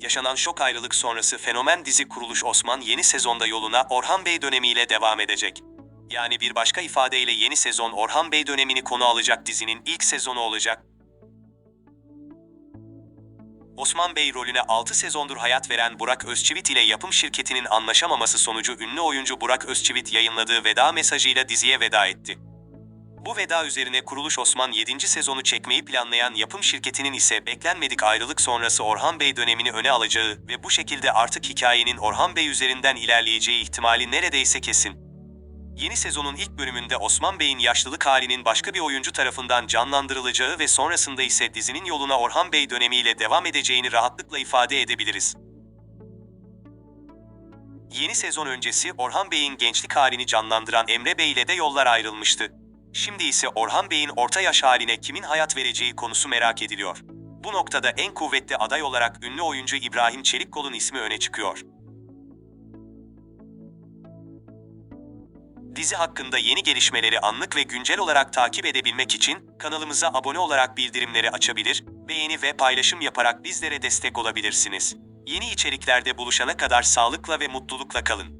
Yaşanan şok ayrılık sonrası fenomen dizi kuruluş Osman yeni sezonda yoluna Orhan Bey dönemiyle devam edecek. Yani bir başka ifadeyle yeni sezon Orhan Bey dönemini konu alacak dizinin ilk sezonu olacak. Osman Bey rolüne 6 sezondur hayat veren Burak Özçivit ile yapım şirketinin anlaşamaması sonucu ünlü oyuncu Burak Özçivit yayınladığı veda mesajıyla diziye veda etti. Bu veda üzerine kuruluş Osman 7. sezonu çekmeyi planlayan yapım şirketinin ise beklenmedik ayrılık sonrası Orhan Bey dönemini öne alacağı ve bu şekilde artık hikayenin Orhan Bey üzerinden ilerleyeceği ihtimali neredeyse kesin. Yeni sezonun ilk bölümünde Osman Bey'in yaşlılık halinin başka bir oyuncu tarafından canlandırılacağı ve sonrasında ise dizinin yoluna Orhan Bey dönemiyle devam edeceğini rahatlıkla ifade edebiliriz. Yeni sezon öncesi Orhan Bey'in gençlik halini canlandıran Emre Bey ile de yollar ayrılmıştı. Şimdi ise Orhan Bey'in orta yaş haline kimin hayat vereceği konusu merak ediliyor. Bu noktada en kuvvetli aday olarak ünlü oyuncu İbrahim Çelikkol'un ismi öne çıkıyor. Dizi hakkında yeni gelişmeleri anlık ve güncel olarak takip edebilmek için kanalımıza abone olarak bildirimleri açabilir, beğeni ve paylaşım yaparak bizlere destek olabilirsiniz. Yeni içeriklerde buluşana kadar sağlıkla ve mutlulukla kalın.